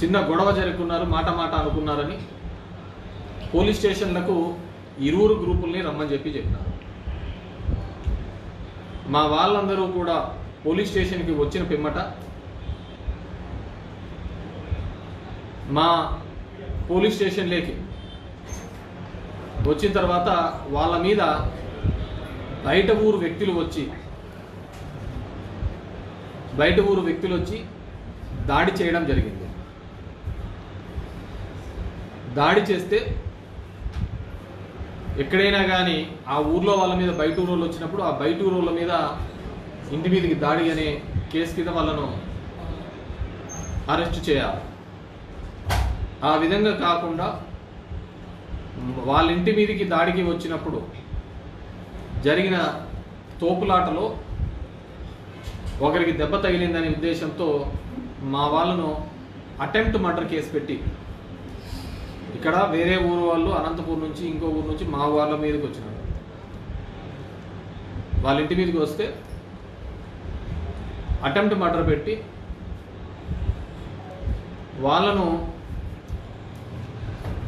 చిన్న గొడవ జరుపుకున్నారు మాట మాట అనుకున్నారని పోలీస్ స్టేషన్లకు ఇరువురు గ్రూపుల్ని రమ్మని చెప్పి చెప్పినారు. మా వాళ్ళందరూ కూడా పోలీస్ స్టేషన్కి వచ్చిన పిమ్మట మా పోలీస్ స్టేషన్లోకి వచ్చిన తర్వాత వాళ్ళ మీద బయట ఊరు వ్యక్తులు వచ్చి బయట ఊరు వ్యక్తులు వచ్చి దాడి చేయడం జరిగింది. దాడి చేస్తే ఎక్కడైనా కానీ ఆ ఊర్లో వాళ్ళ మీద బయట ఊరోళ్ళు వచ్చినప్పుడు ఆ బయట ఊరోళ్ళ మీద ఇంటి మీదకి దాడి అనే కేసు కింద వాళ్ళను అరెస్ట్ చేయాలి. ఆ విధంగా కాకుండా వాళ్ళ ఇంటి మీదకి దాడికి వచ్చినప్పుడు జరిగిన తోపులాటలో ఒకరికి దెబ్బ తగిలిందనే ఉద్దేశంతో మా వాళ్ళను అటెంప్ట్ మర్డర్ కేసు పెట్టి ఇక్కడ వేరే ఊరు వాళ్ళు అనంతపూర్ నుంచి ఇంకో ఊరు నుంచి మా వాళ్ళ మీదకి వచ్చినారు. వాళ్ళ ఇంటి మీదకి వస్తే అటెంప్ట్ మర్డర్ పెట్టి వాళ్ళను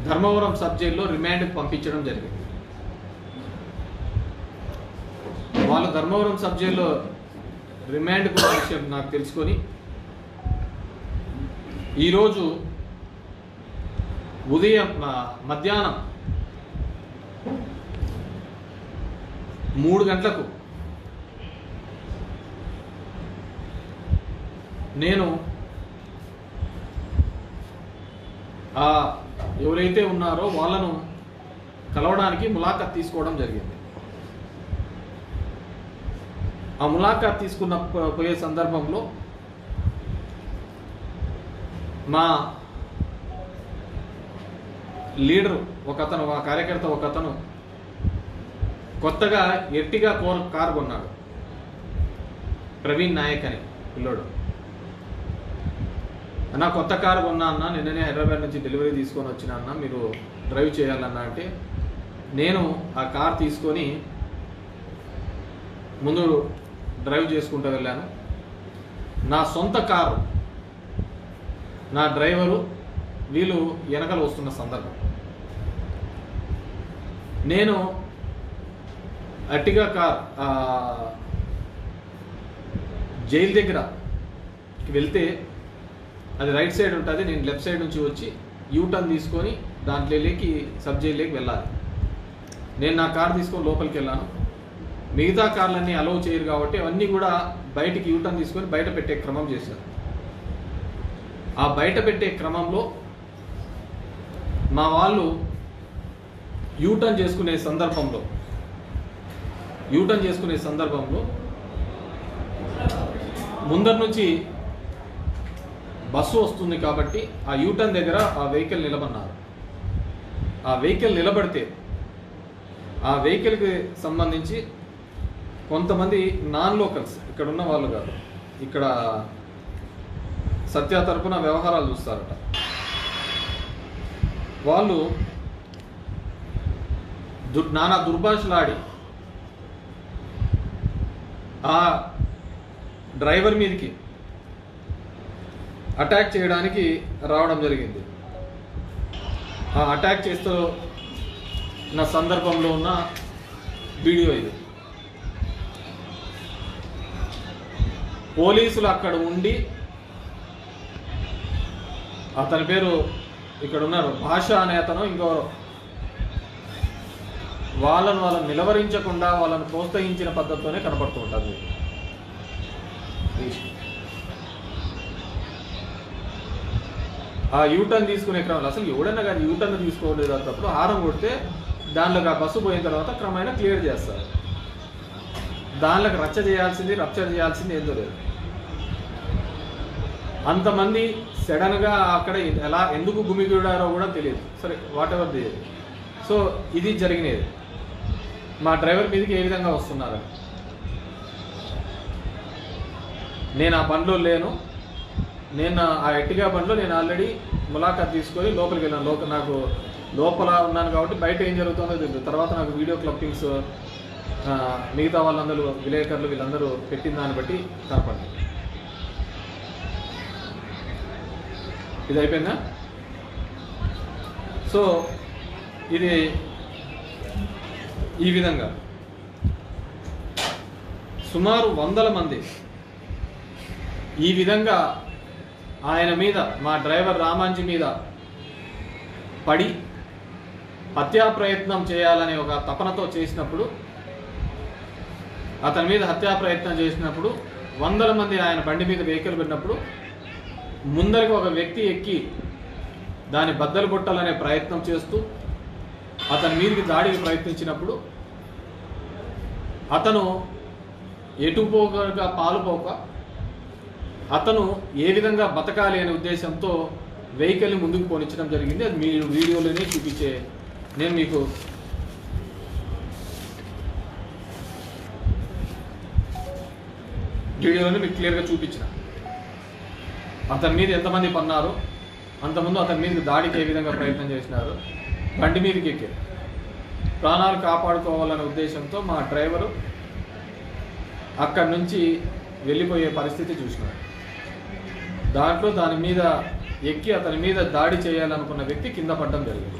ధర్మవరం సబ్ జైల్లో రిమాండ్కి పంపించడం జరిగింది. వాళ్ళు ధర్మవరం సబ్ జైల్లో రిమాండ్ కూడా విషయం నాకు తెలుసుకొని ఈరోజు ఉదయం మధ్యాహ్నం మూడు గంటలకు నేను ఆ ఎవరైతే ఉన్నారో వాళ్ళను కలవడానికి ములాఖత్ తీసుకోవడం జరిగింది. ఆ ములాఖత్ తీసుకున్న పోయే సందర్భంలో మా లీడరు ఒక అతను కార్యకర్త ఒక అతను కొత్తగా ఎర్టిగా కోర్ కార్ కొన్నాడు. ప్రవీణ్ నాయక్ అని పిల్లోడు. అన్న కొత్త కారు కొన్నా అన్న నిన్ననే హైదరాబాద్ నుంచి డెలివరీ తీసుకొని వచ్చిన అన్న మీరు డ్రైవ్ చేయాలన్నా అంటే నేను ఆ కార్ తీసుకొని ముందు డ్రైవ్ చేసుకుంటూ వెళ్ళాను. నా సొంత కారు నా డ్రైవరు వీళ్ళు వెనకలు వస్తున్న సందర్భం. నేను అట్టిగా కార్ జైలు దగ్గర వెళ్తే అది రైట్ సైడ్ ఉంటుంది నేను లెఫ్ట్ సైడ్ నుంచి వచ్చి యూటర్న్ తీసుకొని దాంట్లోకి సబ్ జైల్లోకి వెళ్ళాలి. నేను నా కార్ తీసుకొని లోపలికి వెళ్ళాను. మిగతా కార్లన్నీ అలౌ చేయరు కాబట్టి అవన్నీ కూడా బయటికి యూటర్న్ తీసుకొని బయట పెట్టే క్రమం చేశారు. ఆ బయట పెట్టే క్రమంలో మా వాళ్ళు యూటర్న్ చేసుకునే సందర్భంలో యూటర్న్ చేసుకునే సందర్భంలో ముందర నుంచి బస్సు వస్తుంది కాబట్టి ఆ యూటర్న్ దగ్గర ఆ వెహికల్ నిలబడినారు. ఆ వెహికల్ నిలబడితే ఆ వెహికల్కి సంబంధించి కొంతమంది నాన్ లోకల్స్ ఇక్కడ ఉన్న వాళ్ళు కాదు ఇక్కడ సత్య తరపున వ్యవహారాలు చూస్తారట. వాళ్ళు దుర్ నానా దుర్భాషలాడి ఆ డ్రైవర్ మీదకి అటాక్ చేయడానికి రావడం జరిగింది. ఆ అటాక్ చేస్తూ నా సందర్భంలో ఉన్న వీడియో ఇది. పోలీసులు అక్కడ ఉండి అతని పేరు ఇక్కడ ఉన్నారు భాష అనే అతను ఇంకో వాళ్ళను వాళ్ళని నిలవరించకుండా వాళ్ళని ప్రోత్సహించిన పద్ధతితోనే కనపడుతూ ఉంటుంది ఆ యూటర్న్ తీసుకునే క్రమంలో అసలు ఎవడన్నా కానీ యూటర్న్ తీసుకోలేదు అన్నప్పుడు హారం కొడితే దానిలోకి ఆ బస్సు పోయిన తర్వాత క్రమేణా క్లియర్ చేస్తారు. దానిలోకి రచ్చ చేయాల్సింది రప్చర్ చేయాల్సింది ఏందో లేదు. అంతమంది సడన్గా అక్కడ ఎలా ఎందుకు గుమిగూడారో కూడా తెలియదు. సరే వాట్ ఎవర్ తెలియదు సో ఇది జరిగినది. మా డ్రైవర్ మీదకి ఏ విధంగా వస్తున్నారు? నేను ఆ బండ్లో లేను. నేను ఆ ఎట్టిగా బండ్లో నేను ఆల్రెడీ ములాఖాత్ తీసుకొని లోపలికి వెళ్ళాను. లోపల నాకు లోపల ఉన్నాను కాబట్టి బయట ఏం జరుగుతుందో తెలియదు. తర్వాత నాకు వీడియో క్లప్పింగ్స్ మిగతా వాళ్ళందరూ విలేకరులు వీళ్ళందరూ పెట్టిన దాన్ని బట్టి కనపడింది ఇది అయిపోయిందా సో ఇది ఈ విధంగా. సుమారు వందల మంది ఈ విధంగా ఆయన మీద మా డ్రైవర్ రామాంజీ మీద పడి హత్యా ప్రయత్నం చేయాలనే ఒక తపనతో చేసినప్పుడు అతని మీద హత్యా ప్రయత్నం చేసినప్పుడు వందల మంది ఆయన బండి మీద వెహికల్ పెట్టినప్పుడు ముందరికి ఒక వ్యక్తి ఎక్కి దాన్ని బద్దలు కొట్టాలనే ప్రయత్నం చేస్తూ అతని మీదకి దాడికి ప్రయత్నించినప్పుడు అతను ఎటుపోగా పాలుపోక అతను ఏ విధంగా బతకాలి అనే ఉద్దేశంతో వెహికల్ని ముందుకు పోనిచ్చడం జరిగింది. అది మీరు వీడియోలోనే చూపించే నేను మీకు వీడియోలోనే మీకు క్లియర్గా చూపించిన. అతని మీద ఎంతమంది పన్నారు? అంతకుముందు అతని మీదకి దాడికి ఏ విధంగా ప్రయత్నం చేసినారు? బండి మీదకి ఎక్కి ప్రాణాలు కాపాడుకోవాలనే ఉద్దేశంతో మా డ్రైవరు అక్కడి నుంచి వెళ్ళిపోయే పరిస్థితి చూసినాడు దాంట్లో దాని మీద ఎక్కి అతని మీద దాడి చేయాలనుకున్న వ్యక్తి కింద పడడం జరిగింది.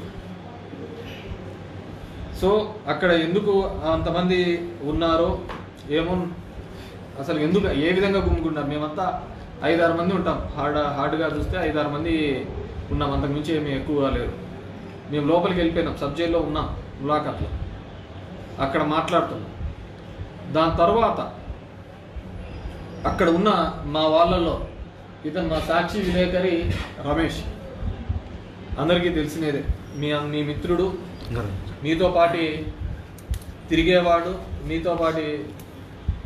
సో అక్కడ ఎందుకు అంతమంది ఉన్నారో ఏమో అసలు ఎందుకు ఏ విధంగా గుమ్ముకున్నారు మేమంతా ఐదారు మంది ఉంటాం. హార్డ్ హార్డ్గా చూస్తే ఐదారు మంది ఉన్నాం. అంతకుమించి ఏమి ఎక్కువ లేరు మేము లోపలికి వెళ్ళిపోయినాం. సబ్జెక్ట్లో ఉన్నాం. ములాఖాత్లో. అక్కడ మాట్లాడుతున్నాం. దాని తర్వాత అక్కడ ఉన్న మా వాళ్ళల్లో ఇతను మా సాక్షి విలేకరి రమేష్. అందరికీ తెలిసినదే. మీ మీ మిత్రుడు. మీతో పాటి తిరిగేవాడు మీతో పాటి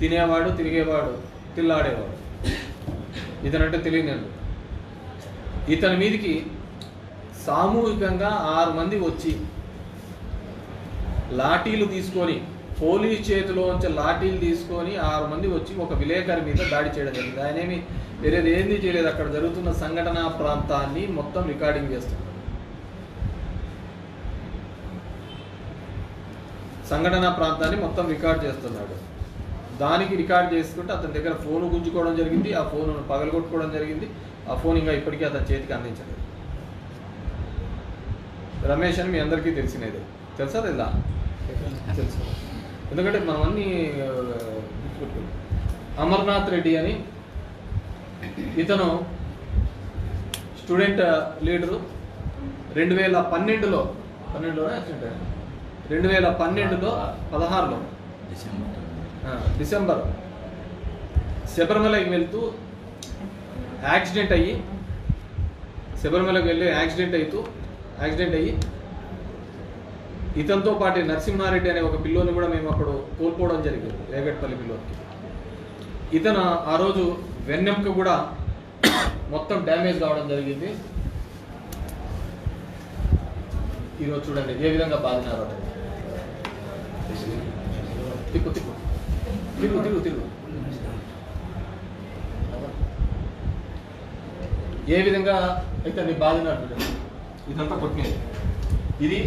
తినేవాడు తిరిగేవాడు తిల్లాడేవాడు. ఇతనంటే తెలియనివాడు ఇతని మీదికి సామూహికంగా ఆరు మంది వచ్చి లాఠీలు తీసుకొని పోలీస్ చేతిలోంచి లాఠీలు తీసుకొని ఆరు మంది వచ్చి ఒక విలేకరి మీద దాడి చేయడం జరిగింది. ఆయన ఏమి వేరేది ఏంది చేయలేదు. అక్కడ జరుగుతున్న సంఘటన ప్రాంతాన్ని మొత్తం రికార్డింగ్ చేస్తున్నారు సంఘటన ప్రాంతాన్ని మొత్తం రికార్డ్ చేస్తున్నాడు. దానికి రికార్డ్ చేసుకుంటే అతని దగ్గర ఫోన్ గుంజుకోవడం జరిగింది ఆ ఫోన్ పగలగొట్టుకోవడం జరిగింది ఆ ఫోన్ ఇంకా ఇప్పటికీ అతని చేతికి అందించలేదు. రమేష్ అని మీ అందరికీ తెలిసినదే. తెలుసా తెల్లా తెలుసు. ఎందుకంటే మనం అన్ని గుర్తుపెట్టుకున్నాం అమర్నాథ్ రెడ్డి అని ఇతను స్టూడెంట్ లీడరు. రెండు వేల పన్నెండులో పన్నెండులోనే యాక్సిడెంట్ అయ్యాడు. రెండు వేల పన్నెండులో పదహారులో. December December. శబరిమలకి వెళ్తూ యాక్సిడెంట్ అయ్యి శబరిమలకి వెళ్ళి యాక్సిడెంట్ అవుతూ యాక్సిడెంట్ అయ్యి ఇతనితో పాటు నరసింహారెడ్డి అనే ఒక పిల్లోని కూడా మేము అప్పుడు కోల్పోవడం జరిగింది రేగట్పల్లి పిల్లోకి ఇతను ఆ రోజు వెన్నెంక కూడా మొత్తం డ్యామేజ్ కావడం జరిగింది. ఈరోజు చూడండి ఏ విధంగా బాధినారు. తిప్పు తిప్పు. తిరుగు తిరుగు తిరుగు. ఏ విధంగా అయితే నీ బాధినారు చూడండి ఇదంతా కొట్టినది ఇది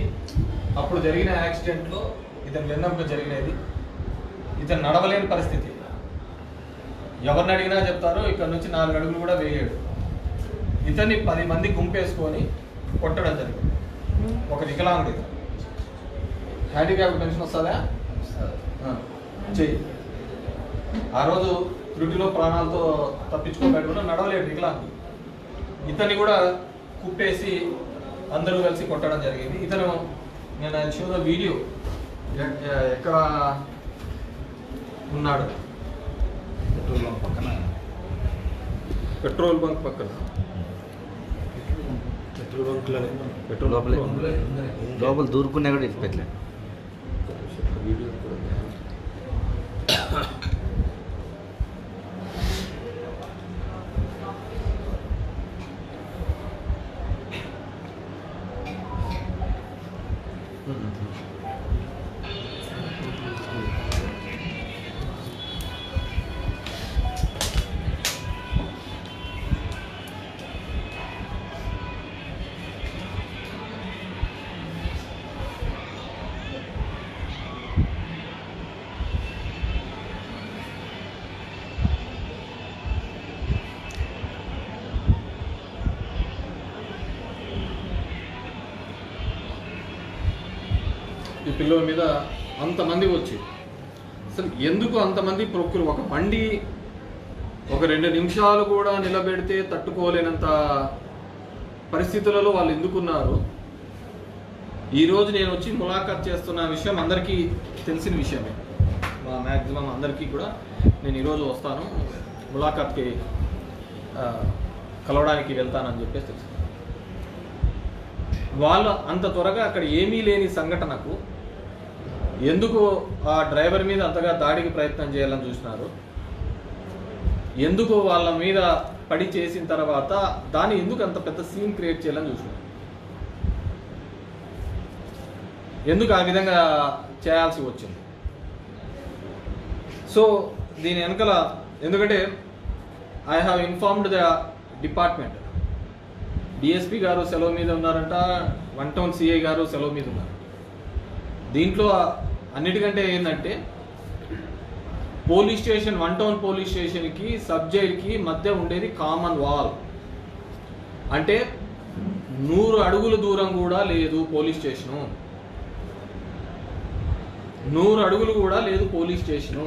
అప్పుడు జరిగిన యాక్సిడెంట్లో ఇతను వెన్నెంక జరిగినది. ఇతను నడవలేని పరిస్థితి. ఎవరిని అడిగినా చెప్తారు ఇక్కడ నుంచి నాలుగు అడుగులు కూడా వేయలేడు ఇతన్ని పది మంది గుంపేసుకొని కొట్టడం జరిగింది. ఒక వికలాంగుడు ఇతను హ్యాండిక్యాప్ పెన్షన్ వస్తుందా? చెయ్యి. ఆ రోజు త్రుటిలో ప్రాణాలతో తప్పించుకోబెట్టు కూడా నడవలేడు వికలాంగుడు ఇతన్ని కూడా కుప్పేసి అందరూ కలిసి కొట్టడం జరిగింది. ఇతను నేను ఆయన షోలో వీడియో ఎక్కడ ఉన్నాడు? పెట్రోల్ బంక్ పక్కన. పెట్రోల్ బంక్లోనే పెట్రోల్ లోపలే. బంక్ లోపల. దూరుకున్నా కూడా ఇది పెట్టలే వీడియో పిల్లల మీద అంతమంది వచ్చి అసలు ఎందుకు అంతమంది ప్రొక్యూర్ ఒక బండి ఒక రెండు నిమిషాలు కూడా నిలబెడితే తట్టుకోలేనంత పరిస్థితులలో వాళ్ళు ఎందుకున్నారు? ఈరోజు నేను వచ్చి ములాఖాత్ చేస్తున్న విషయం అందరికీ తెలిసిన విషయమే. మా మ్యాక్సిమం అందరికీ కూడా నేను ఈరోజు వస్తాను ములాఖాత్కి కలవడానికి వెళ్తానని చెప్పేసి తెలుసు. వాళ్ళు అంత త్వరగా అక్కడ ఏమీ లేని సంఘటనకు ఎందుకు ఆ డ్రైవర్ మీద అంతగా దాడికి ప్రయత్నం చేయాలని చూసినారు? ఎందుకు వాళ్ళ మీద పడి చేసిన తర్వాత దాన్ని ఎందుకు అంత పెద్ద సీన్ క్రియేట్ చేయాలని చూసినారు? ఎందుకు ఆ విధంగా చేయాల్సి వచ్చింది? సో దీని వెనకల ఎందుకంటే I have informed the department DSP గారు సెలవు మీద ఉన్నారంట వన్ టౌన్ సిఐ గారు సెలవు మీద ఉన్నారు. దీంట్లో అన్నిటికంటే ఏంటంటే police station one town police స్టేషన్కి సబ్ జైలుకి మధ్య ఉండేది కామన్ వాల్ అంటే నూరు అడుగుల దూరం కూడా లేదు పోలీస్ స్టేషను. నూరు అడుగులు కూడా లేదు పోలీస్ స్టేషను.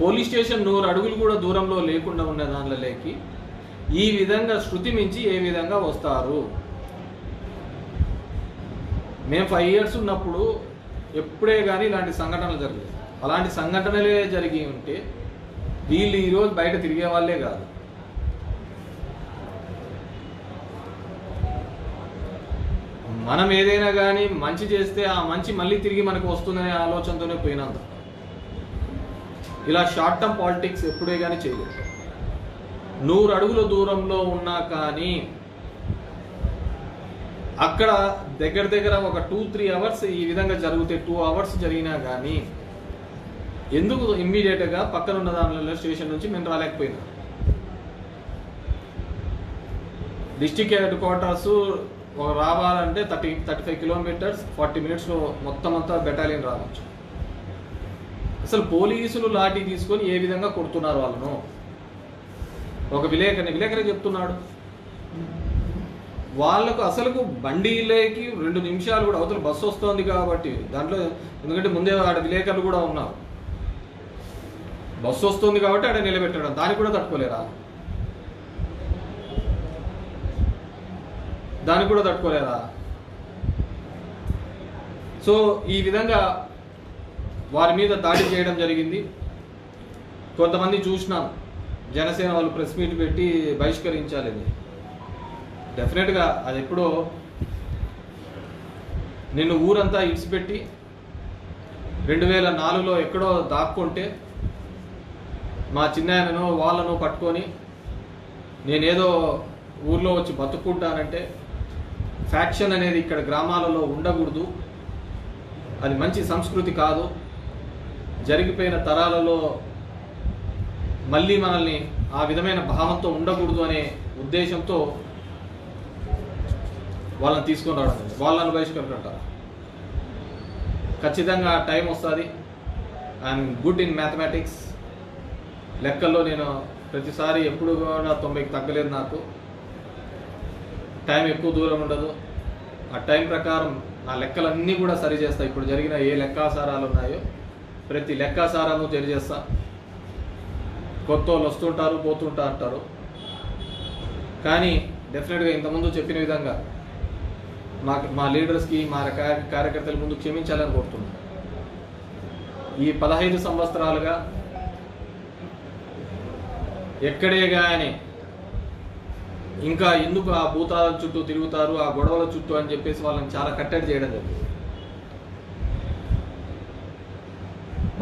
పోలీస్ స్టేషన్ నూరు అడుగులు కూడా దూరంలో లేకుండా ఉన్న దానిలోకి ఈ విధంగా శృతి మించి ఏ విధంగా వస్తారు? మేము ఫైవ్ ఇయర్స్ ఉన్నప్పుడు ఎప్పుడే కానీ ఇలాంటి సంఘటనలు జరగలేదు అలాంటి సంఘటనలే జరిగి ఉంటే వీళ్ళు ఈరోజు బయట తిరిగే వాళ్ళే కాదు. మనం ఏదైనా కానీ మంచి చేస్తే ఆ మంచి మళ్ళీ తిరిగి మనకు వస్తుందనే ఆలోచనతోనే పోయినంత ఇలా షార్ట్ టర్మ్ పాలిటిక్స్ ఎప్పుడే కానీ చేయలేదు. నూరు అడుగుల దూరంలో ఉన్నా కానీ అక్కడ దగ్గర దగ్గర ఒక టూ త్రీ అవర్స్ ఈ విధంగా జరిగితే టూ అవర్స్ జరిగినా కానీ ఎందుకు ఇమ్మీడియట్గా పక్కన ఉన్న దానిలో స్టేషన్ నుంచి మేము రాలేకపోయినా? డిస్టిక్ హెడ్ క్వార్టర్స్ రావాలంటే thirty thirty five kilometres forty మినిట్స్లో మొత్తం అంతా బెటాలియన్ రావచ్చు. అసలు పోలీసులు లాఠీ తీసుకొని ఏ విధంగా కొడుతున్నారు వాళ్ళను? ఒక విలేకరిని విలేకరి చెప్తున్నాడు. వాళ్ళకు అసలుకు బండిలోకి రెండు నిమిషాలు కూడా అవతల బస్సు వస్తుంది కాబట్టి దాంట్లో ఎందుకంటే ముందే ఆడ విలేకరులు కూడా ఉన్నారు. బస్సు వస్తుంది కాబట్టి ఆడ నిలబెట్టడం దాన్ని కూడా తట్టుకోలేరా? దాన్ని కూడా తట్టుకోలేరా? సో ఈ విధంగా వారి మీద దాడి చేయడం జరిగింది. కొంతమంది చూసినాం. జనసేన వాళ్ళు ప్రెస్ మీట్ పెట్టి బహిష్కరించాలని. డెఫినెట్గా అది ఎప్పుడో నిన్ను ఊరంతా ఇడిచిపెట్టి రెండు వేల నాలుగులో ఎక్కడో దాక్కుంటే మా చిన్నాయనను వాళ్ళను పట్టుకొని నేనేదో ఊర్లో వచ్చి బతుకుంటానంటే ఫ్యాక్షన్ అనేది ఇక్కడ గ్రామాలలో ఉండకూడదు. అది మంచి సంస్కృతి కాదు. జరిగిపోయిన తరాలలో మళ్ళీ మనల్ని ఆ విధమైన భావంతో ఉండకూడదు అనే ఉద్దేశంతో వాళ్ళని తీసుకొని రావడం జరిగింది. వాళ్ళని బహిష్కరింటారు ఖచ్చితంగా టైం వస్తుంది. ఐఎమ్ గుడ్ ఇన్ మ్యాథమెటిక్స్ లెక్కల్లో నేను ప్రతిసారి ఎప్పుడు కూడా తొంభైకి తగ్గలేదు నాకు. టైం ఎక్కువ దూరం ఉండదు. ఆ టైం ప్రకారం నా లెక్కలన్నీ కూడా సరి చేస్తా. ఇప్పుడు జరిగిన ఏ లెక్కాసారాలు ఉన్నాయో ప్రతి లెక్కాసారాలు సరి చేస్తా కొత్త వాళ్ళు వస్తుంటారు పోతుంటా అంటారు. కానీ డెఫినెట్గా ఇంతకుముందు చెప్పిన విధంగా మా మా లీడర్స్కి మా కార్యకర్తల ముందు క్షమించాలని కోరుతున్నాను ఈ పదహైదు సంవత్సరాలుగా ఎక్కడే కానీ ఇంకా ఎందుకు ఆ భూతాల చుట్టూ తిరుగుతారు ఆ గొడవల చుట్టూ అని చెప్పేసి వాళ్ళని చాలా కట్టడి చేయడం జరిగింది.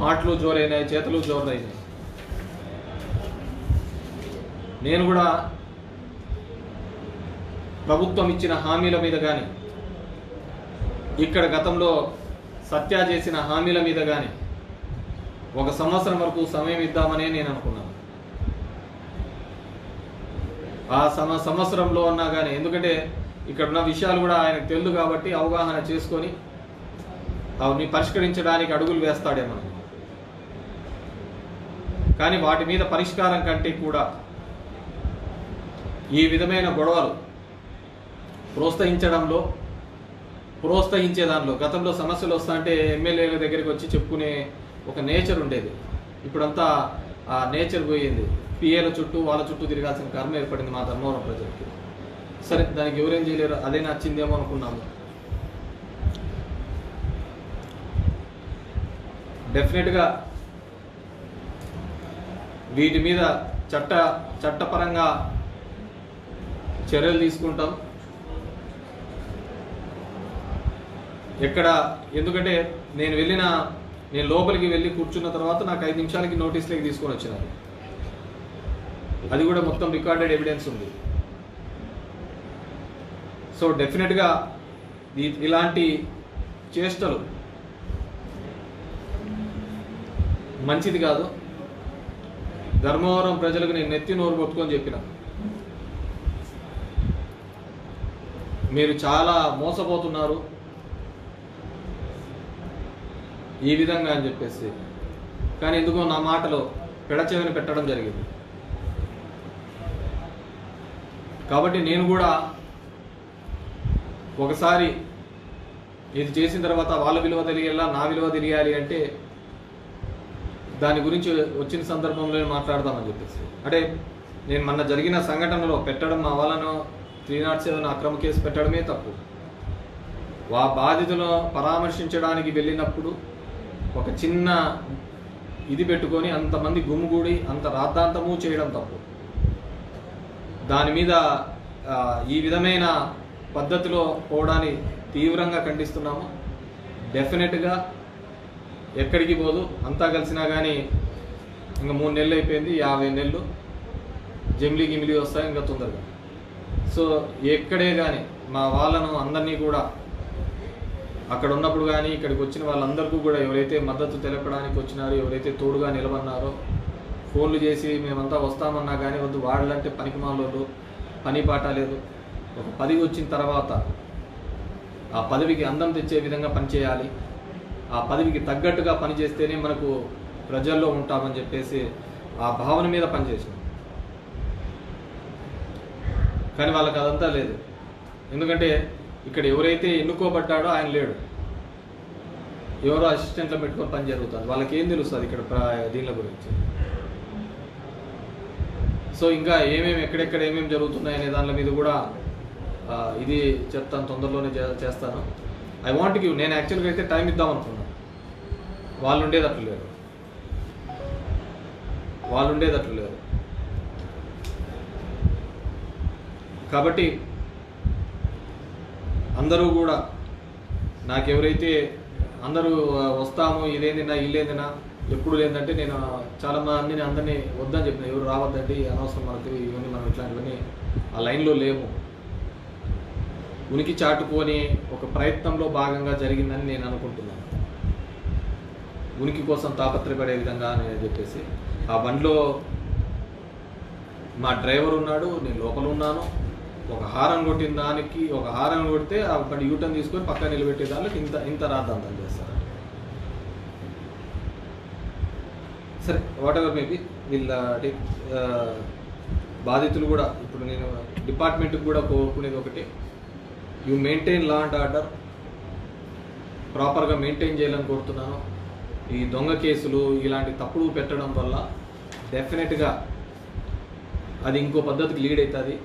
మాటలు జోరైనాయి చేతులు జోరైనాయి. నేను కూడా ప్రభుత్వం ఇచ్చిన హామీల మీద కానీ ఇక్కడ గతంలో సత్య చేసిన హామీల మీద కానీ ఒక సంవత్సరం వరకు సమయం ఇద్దామనే నేను అనుకున్నాను. ఆ సమ సంవత్సరంలో ఉన్నా కానీ ఎందుకంటే ఇక్కడ ఉన్న విషయాలు కూడా ఆయనకు తెలుసు కాబట్టి అవగాహన చేసుకొని అవన్నీ పరిష్కరించడానికి అడుగులు వేస్తాడేమో. కానీ వాటి మీద పరిష్కారం కంటే కూడా ఈ విధమైన గొడవలు ప్రోత్సహించడంలో ప్రోత్సహించే దానిలో గతంలో సమస్యలు వస్తాయంటే ఎమ్మెల్యేల దగ్గరికి వచ్చి చెప్పుకునే ఒక నేచర్ ఉండేది. ఇప్పుడంతా ఆ నేచర్ పోయింది. పిఏల చుట్టూ వాళ్ళ చుట్టూ తిరగాల్సిన కర్మ ఏర్పడింది మా ధర్మవరం ప్రజలకి. సరే దానికి ఎవరేం చేయలేరు? అదే నచ్చిందేమో అనుకున్నాము. డెఫినెట్గా వీటి మీద చట్ట చట్టపరంగా చర్యలు తీసుకుంటాం. ఎక్కడ? ఎందుకంటే నేను వెళ్ళిన నేను లోపలికి వెళ్ళి కూర్చున్న తర్వాత నాకు ఐదు నిమిషాలకి నోటీస్లోకి తీసుకొని వచ్చినారు. అది కూడా మొత్తం రికార్డెడ్ ఎవిడెన్స్ ఉంది. సో డెఫినెట్గా ఇలాంటి చేష్టలు మంచిది కాదు. ధర్మవరం ప్రజలకు నేను నెత్తి నోరు కొట్టుకొని చెప్పిన. మీరు చాలా మోసపోతున్నారు. ఈ విధంగా అని చెప్పేసి. కానీ ఎందుకో నా మాటలో పెడచెవిని పెట్టడం జరిగింది. కాబట్టి నేను కూడా ఒకసారి ఇది చేసిన తర్వాత వాళ్ళ విలువ తెలియాలా నా విలువ తెలియాలి అంటే దాని గురించి వచ్చిన సందర్భంలో మాట్లాడదామని చెప్పేసి. అంటే నేను మొన్న జరిగిన సంఘటనలో పెట్టడం మా వాళ్ళను త్రీ నాట్ సెవెన్ అక్రమ కేసు పెట్టడమే తప్పు. వా బాధితులను పరామర్శించడానికి వెళ్ళినప్పుడు ఒక చిన్న ఇది పెట్టుకొని అంతమంది గుమ్ముగూడి అంత రాద్ధాంతము చేయడం తప్పు. దాని మీద ఈ విధమైన పద్ధతిలో పోవడాన్ని తీవ్రంగా ఖండిస్తున్నాము. డెఫినెట్గా ఎక్కడికి పోదు అంతా కలిసినా కానీ ఇంకా మూడు నెలలు అయిపోయింది యాభై నెలలు. జమిలీ గిమిలీ వస్తాయి ఇంకా తొందరగా. సో ఎక్కడే కానీ మా వాళ్ళను అందరినీ కూడా అక్కడ ఉన్నప్పుడు కానీ ఇక్కడికి వచ్చిన వాళ్ళందరికీ కూడా ఎవరైతే మద్దతు తెలపడానికి వచ్చినారో ఎవరైతే తోడుగా నిలబడినారో ఫోన్లు చేసి మేమంతా వస్తామన్నా కానీ వద్దు వాళ్ళంటే పనికి మాలోళ్ళు పని పాట లేదు. ఒక పదవి వచ్చిన తర్వాత ఆ పదవికి అందం తెచ్చే విధంగా పనిచేయాలి ఆ పదవికి తగ్గట్టుగా పనిచేస్తేనే మనకు ప్రజల్లో ఉంటామని చెప్పేసి ఆ భావన మీద పనిచేసాం కానీ వాళ్ళకి అదంతా లేదు. ఎందుకంటే ఇక్కడ ఎవరైతే ఎన్నుకోబడ్డాడో ఆయన లేడు. ఎవరో అసిస్టెంట్లో పెట్టుకొని పని జరుగుతుంది. వాళ్ళకి ఏం తెలుస్తుంది ఇక్కడ ప్ర- దీనిల గురించి? సో ఇంకా ఏమేమి ఎక్కడెక్కడ ఏమేమి జరుగుతున్నాయి అనే దాని మీద కూడా ఇది చెప్తాను తొందరలోనే చేస్తాను. ఐ వాంట్ గివ్ నేను యాక్చువల్గా అయితే టైం ఇద్దాం అనుకున్నాను వాళ్ళు ఉండేది లేరు. వాళ్ళు ఉండేది లేరు. కాబట్టి అందరూ కూడా నాకెవరైతే అందరూ వస్తాము ఇదేందినా ఇల్లేందినా ఎప్పుడు లేదంటే నేను చాలా మందిని అందరినీ వద్దని చెప్పిన. ఎవరు రావద్దండి అనవసరం మనకి ఇవన్నీ మనం ఇట్లాంటివన్నీ ఆ లైన్లో లేము. ఉనికి చాటుకొని ఒక ప్రయత్నంలో భాగంగా జరిగిందని నేను అనుకుంటున్నాను. ఉనికి కోసం తాపత్రపడే విధంగా అని చెప్పేసి. ఆ బండిలో మా డ్రైవర్ ఉన్నాడు నేను లోపల ఉన్నాను. ఒక హారం కొట్టిన దానికి ఒక హారం కొడితే ఆ యూటర్న్ తీసుకొని పక్కన నిలబెట్టే దానికి ఇంత ఇంత రాద్దాంతం చేస్తారు. సరే వాట్ ఎవర్ మేబీ వీళ్ళ బాధితులు కూడా ఇప్పుడు నేను డిపార్ట్మెంట్కి కూడా కోరుకునేది ఒకటి you maintain law and order ప్రాపర్గా మెయింటైన్ చేయాలని కోరుతున్నాను. ఈ దొంగ కేసులు ఇలాంటి తప్పుడు పెట్టడం వల్ల డెఫినెట్గా అది ఇంకో పద్ధతికి లీడ్ అవుతుంది.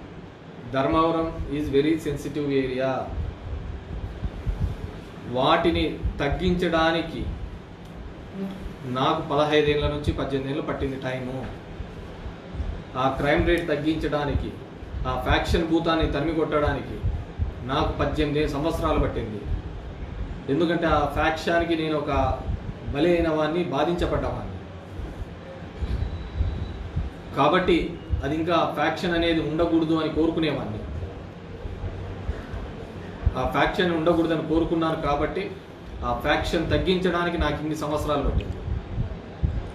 Dharmavaram is very sensitive area వాటిని తగ్గించడానికి నాకు పదహైదేళ్ళ నుంచి పద్దెనిమిది ఏళ్ళు పట్టింది టైము. ఆ క్రైమ్ రేట్ తగ్గించడానికి ఆ ఫ్యాక్షన్ భూతాన్ని తరిమి కొట్టడానికి నాకు పద్దెనిమిది సంవత్సరాలు పట్టింది. ఎందుకంటే ఆ ఫ్యాక్షన్కి నేను ఒక బలైన వాడిని బాధించబడ్డవాడిని కాబట్టి అది ఇంకా ఫ్యాక్షన్ అనేది ఉండకూడదు అని కోరుకునేవాడిని. ఆ ఫ్యాక్షన్ ఉండకూడదని కోరుకున్నాను కాబట్టి ఆ ఫ్యాక్షన్ తగ్గించడానికి నాకు ఇన్ని సంవత్సరాలు పట్టింది.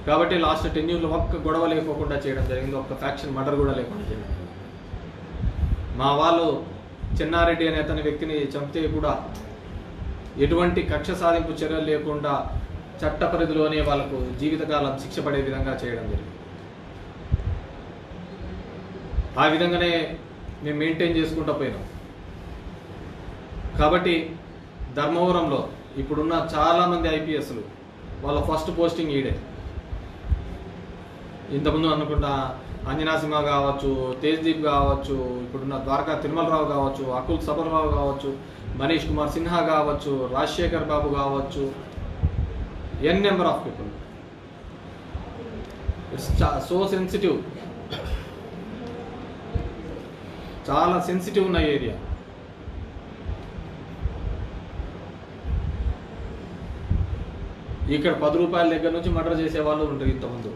కాబట్టి లాస్ట్ టెన్ ఇయర్లో ఒక్క గొడవ లేకోకుండా చేయడం జరిగింది. ఒక్క ఫ్యాక్షన్ మర్డర్ కూడా లేకుండా చేయడం జరిగింది. మా వాళ్ళు చిన్నారెడ్డి అనే అతని వ్యక్తిని చంపితే కూడా ఎటువంటి కక్ష సాధింపు చర్యలు లేకుండా చట్ట పరిధిలోనే వాళ్ళకు జీవితకాలం శిక్ష పడే విధంగా చేయడం జరిగింది. ఆ విధంగానే మేము మెయింటైన్ చేసుకుంటూ పోయినాం. కాబట్టి ధర్మవరంలో ఇప్పుడున్న చాలా మంది ఐపీఎస్లు వాళ్ళ ఫస్ట్ పోస్టింగ్ ఈడే. ఇంతకుముందు అనుకుంటా అంజనా సింహ కావచ్చు తేజ్దీప్ కావచ్చు ఇప్పుడున్న ద్వారకా తిరుమలరావు కావచ్చు అకుల్ సబర్రావు కావచ్చు మనీష్ కుమార్ సిన్హా కావచ్చు రాజశేఖర్ బాబు కావచ్చు N number of people it's so sensitive చాలా సెన్సిటివ్ ఉన్న ఏరియా ఇక్కడ పది రూపాయల దగ్గర నుంచి మర్డర్ చేసే వాళ్ళు ఉంటారు ఇంతకుముందు.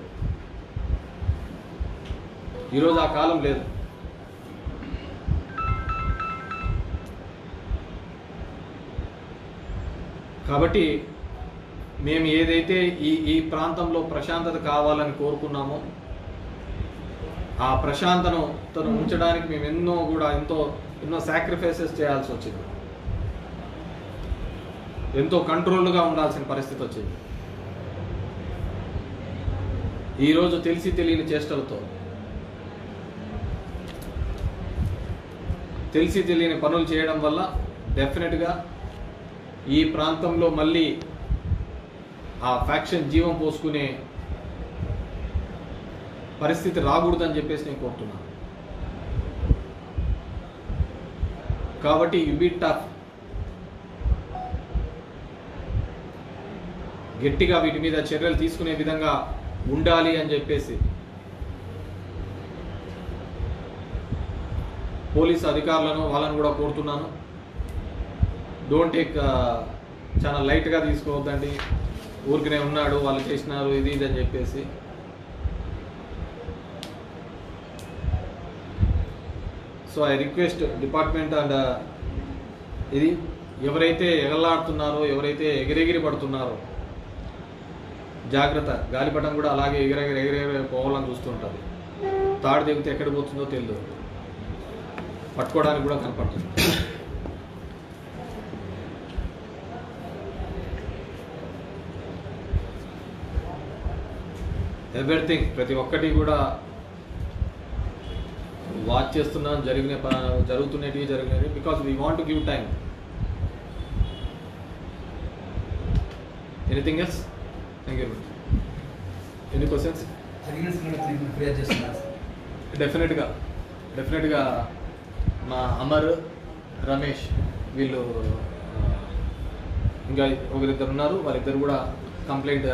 ఈరోజు ఆ కాలం లేదు. కాబట్టి మేము ఏదైతే ఈ ఈ ప్రాంతంలో ప్రశాంతత కావాలని కోరుకున్నామో ఆ ప్రశాంతను తను ఉంచడానికి మేము ఎన్నో కూడా ఎంతో ఎన్నో సాక్రిఫైసెస్ చేయాల్సి వచ్చింది. ఎంతో కంట్రోల్గా ఉండాల్సిన పరిస్థితి వచ్చింది. ఈరోజు తెలిసి తెలియని చేష్టలతో తెలిసి తెలియని పనులు చేయడం వల్ల డెఫినెట్గా ఈ ప్రాంతంలో మళ్ళీ ఆ ఫ్యాక్షన్ జీవం పోసుకునే పరిస్థితి రాకూడదని చెప్పేసి నేను కోరుతున్నాను. కాబట్టి యు బీ టఫ్ గట్టిగా వీటి మీద చర్యలు తీసుకునే విధంగా ఉండాలి అని చెప్పేసి పోలీస్ అధికారులను వాళ్ళని కూడా కోరుతున్నాను. డోంట్ టేక్ uh, చాలా లైట్గా తీసుకోవద్దండి. ఊరికనే ఉన్నాడు వాళ్ళు చేసినారు ఇది ఇది అని చెప్పేసి. So I request department and uh, ఇది ఎవరైతే ఎగలాడుతున్నారో ఎవరైతే ఎగిరెగిరి పడుతున్నారో జాగ్రత్త. గాలిపటం కూడా అలాగే ఎగిరెగిరి ఎగిరెగిరి పోవాలని చూస్తుంటుంది. తాడు దిగితే ఎక్కడ పోతుందో తెలియదు పట్టుకోవడానికి కూడా కనపడుతుంది ఎవ్రీథింగ్ ప్రతి ఒక్కటి కూడా వాచ్ చేస్తున్నాం జరిగిన జరుగుతున్నవి జరిగినవి because we want give time anything else thank you any questions డెఫినెట్గా డెఫినెట్గా మా అమర్ రమేష్ వీళ్ళు ఇంకా ఒకరిద్దరు ఉన్నారు. వాళ్ళిద్దరు కూడా కంప్లైంట్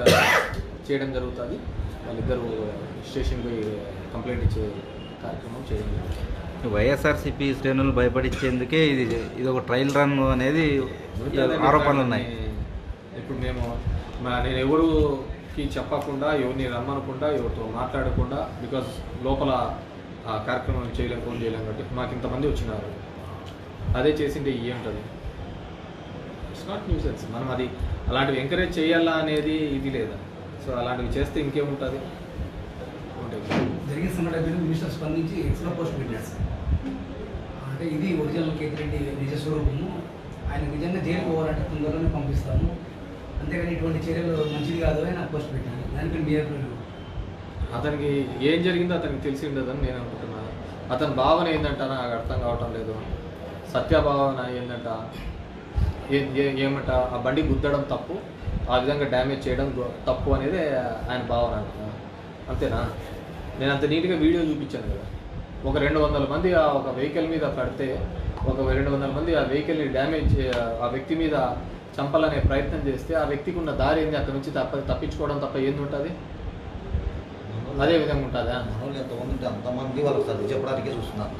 చేయడం జరుగుతుంది. వాళ్ళిద్దరు స్టేషన్కి కంప్లైంట్ ఇచ్చే కార్యక్రమం చేయడం. వైఎస్ఆర్సీపీ శ్రేణులు భయపడించేందుకే ఇది ఇది ఒక ట్రయల్ రన్ అనేది ఆరోపణలు ఉన్నాయి. ఇప్పుడు మేము నేను ఎవరుకి చెప్పకుండా ఎవరిని రమ్మనకుండా ఎవరితో మాట్లాడకుండా బికాస్ లోపల ఆ కార్యక్రమం చేయలేం ఫోన్ చేయలేం కాబట్టి మాకు ఇంతమంది వచ్చినారు. అదే చేసింటే ఏముంటుంది ఇట్స్ నాట్ న్యూసెన్స్ మనం అది అలాంటివి ఎంకరేజ్ చేయాలా అనేది ఇది లేదా? సో అలాంటివి చేస్తే ఇంకేముంటుంది? ఉంటాయి జరిగిన సంఘటన మీద మినిస్టర్ స్పందించి ఎక్స్లో పోస్ట్ పెట్టాడు సార్. అంటే ఇది ఒరిజినల్ కేతిరెడ్డి నిజ స్వరూపము. ఆయన నిజంగా జైలు పోవాలంటే తొందరలోనే పంపిస్తాము. అంతేగాని ఇటువంటి చర్యలు మంచిది కాదు అని నాకు పోస్ట్ పెట్టాను దానికి మీ అతనికి ఏం జరిగిందో అతనికి తెలిసి ఉండదని నేను అనుకుంటున్నాను అతని భావన ఏంటంట నాకు అర్థం కావటం లేదు. సత్య భావన ఏంటంట ఏమంట? ఆ బండి గుద్దడం తప్పు. ఆ విధంగా డ్యామేజ్ చేయడం తప్పు అనేది ఆయన భావన అంతేనా? నేను అంత నీట్గా వీడియో చూపించాను కదా. ఒక రెండు వందల మంది ఆ ఒక వెహికల్ మీద పడితే ఒక రెండు వందల మంది ఆ వెహికల్ని డ్యామేజ్ ఆ వ్యక్తి మీద చంపాలనే ప్రయత్నం చేస్తే ఆ వ్యక్తికి ఉన్న దారి ఏంది? అక్కడ నుంచి తప్ప తప్పించుకోవడం తప్ప ఏంది ఉంటుంది? అదే విధంగా ఉంటుందా? ఎంతమంది అంతమంది వాళ్ళకి సర్ది చెప్పడానికే చూస్తున్నారు.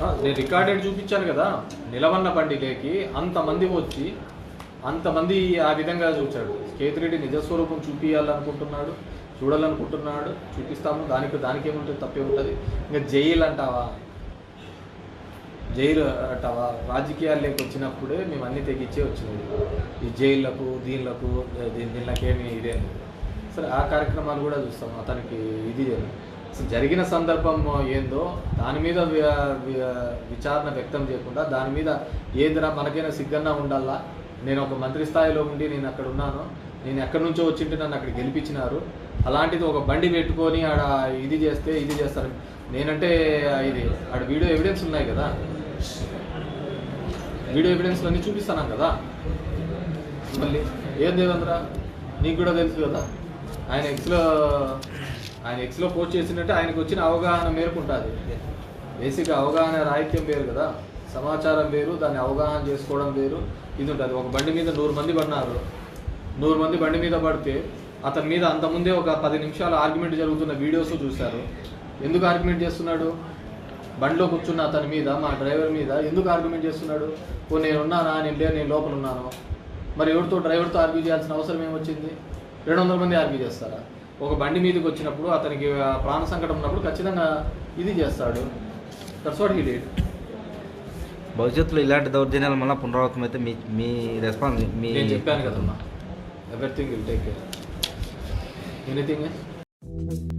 వాళ్ళు నేను రికార్డెడ్ చూపించాను కదా. నిలవన్న బండిలోకి అంతమంది వచ్చి అంతమంది ఆ విధంగా చూచాడు కేతిరెడ్డి నిజస్వరూపం చూపించాలనుకుంటున్నాడు చూడాలనుకుంటున్నాడు చూపిస్తాము. దానికి దానికి ఏముంటుంది తప్పే ఉంటుంది ఇంకా జైలు అంటావా? జైలు అంటావా? రాజకీయాల్లోకి వచ్చినప్పుడే మేము అన్ని తెగించే వచ్చింది ఈ జైళ్ళకు దీనిలకు దీని ఇదే సరే ఆ కార్యక్రమాలు కూడా చూస్తాం. అతనికి ఇది జరిగిన సందర్భం ఏందో దాని మీద విచారణ వ్యక్తం చేయకుండా దాని మీద ఏందిరా మనకైనా సిగ్గన్నా ఉండాలా? నేను ఒక మంత్రి స్థాయిలో ఉండి నేను అక్కడ ఉన్నాను. నేను ఎక్కడి నుంచో వచ్చింటే నన్ను అక్కడ గెలిపించినారు. అలాంటిది ఒక బండి పెట్టుకొని ఆడ ఇది చేస్తే ఇది చేస్తారు. నేనంటే ఇది ఆడ వీడియో ఎవిడెన్స్ ఉన్నాయి కదా. వీడియో ఎవిడెన్స్ అన్ని చూపిస్తాను కదా. మళ్ళీ ఏం దేవేంద్ర? నీకు కూడా తెలుసు కదా. ఆయన ఎక్స్లో ఆయన ఎక్స్లో పోస్ట్ చేసినట్టే ఆయనకు వచ్చిన అవగాహన మేరకు ఉంటుంది బేసిక్గా అవగాహన రాహిత్యం వేరు కదా. సమాచారం వేరు దాన్ని అవగాహన చేసుకోవడం వేరు. ఇది ఉంటుంది. ఒక బండి మీద నూరు మంది పడినారు. నూరు మంది బండి మీద పడితే అతని మీద అంతకుముందే ఒక పది నిమిషాలు ఆర్గ్యుమెంట్ జరుగుతున్న వీడియోస్ చూశారు. ఎందుకు ఆర్గ్యుమెంట్ చేస్తున్నాడు? బండిలో కూర్చున్న అతని మీద మా డ్రైవర్ మీద ఎందుకు ఆర్గ్యుమెంట్ చేస్తున్నాడు? ఓ నేను ఉన్నానా? నేను లేను నేను లోపల ఉన్నాను. మరి ఎవరితో డ్రైవర్తో ఆర్గ్యూ చేయాల్సిన అవసరం ఏమొచ్చింది? రెండు వందల మంది ఆర్గ్యూ చేస్తారా? ఒక బండి మీదకి వచ్చినప్పుడు అతనికి ప్రాణ సంకటం ఉన్నప్పుడు ఖచ్చితంగా ఇది చేస్తాడు. దట్స్ వాట్ హీ డేట్ భవిష్యత్తులో ఇలాంటి దౌర్జన్యాలు మళ్ళీ పునరావృతం అయితే మీ మీ రెస్పాన్స్ మీ నేను చెప్పాను కదమ్మా. Everything will take care Anything else?